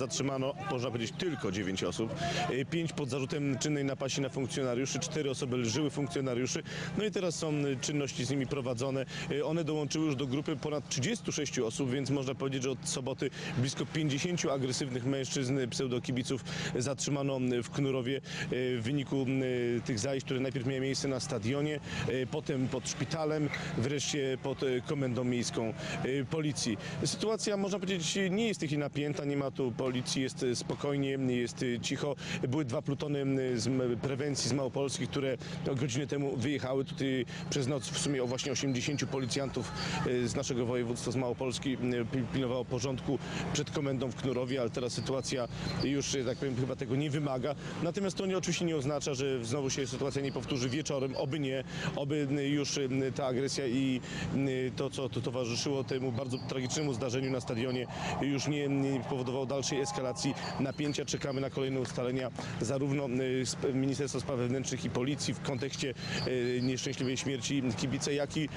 zatrzymano, można powiedzieć, tylko 9 osób. E, Pięć pod zarzutem czynnej napaści na funkcjonariuszy, cztery osoby lżyły funkcjonariuszy. No i teraz są e, czynności z nimi prowadzone. E, One dołączyły już do grupy ponad 36 osób, więc można powiedzieć, że od soboty blisko 50 agresywnych mężczyzn, e, pseudokibiców zatrzymano e, w Knurowie e, w wyniku e, tych zajść, które najpierw miały miejsce na stadionie, e, potem pod szpitalem, wreszcie pod e, komendą miejską e, policji. Sytuacja, można powiedzieć, nie jest chwili napięta, nie ma tu policji, jest e, spokojnie, jest e, cicho. Były dwa plutony z prewencji z Małopolski, które godzinę temu wyjechały tutaj przez noc w sumie o właśnie 80 policjantów e, z naszego województwa, z Małopolski, pilnowało porządku przed komendą w Knurowie, ale teraz sytuacja już, tak powiem, chyba tego nie wymaga. Natomiast to nie, oczywiście nie oznacza, że znowu się sytuacja nie powtórzy wieczorem, oby nie, oby już ta agresja i to, co to towarzyszyło temu bardzo tragicznemu zdarzeniu na stadionie już nie, nie powodowało dalszej eskalacji napięcia. Czekamy na kolejne ustalenia zarówno y, Ministerstwa Spraw Wewnętrznych i Policji w kontekście y, nieszczęśliwej śmierci kibica, jak i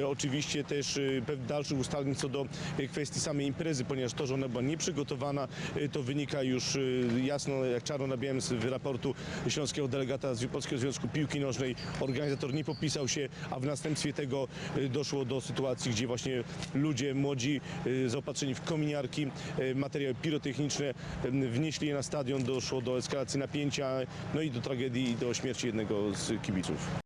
y, oczywiście też dalszych ustaleń co do kwestii samej imprezy, ponieważ to, że ona była nieprzygotowana, to wynika już jasno jak czarno na białym z raportu śląskiego delegata z Polskiego Związku Piłki Nożnej. Organizator nie popisał się, a w następstwie tego doszło do sytuacji, gdzie właśnie ludzie młodzi zaopatrzeni w kominiarki, materiały pirotechniczne y, wnieśli je na stadion, doszło do eskalacji napięcia, no i do tragedii i do śmierci jednego z kibiców.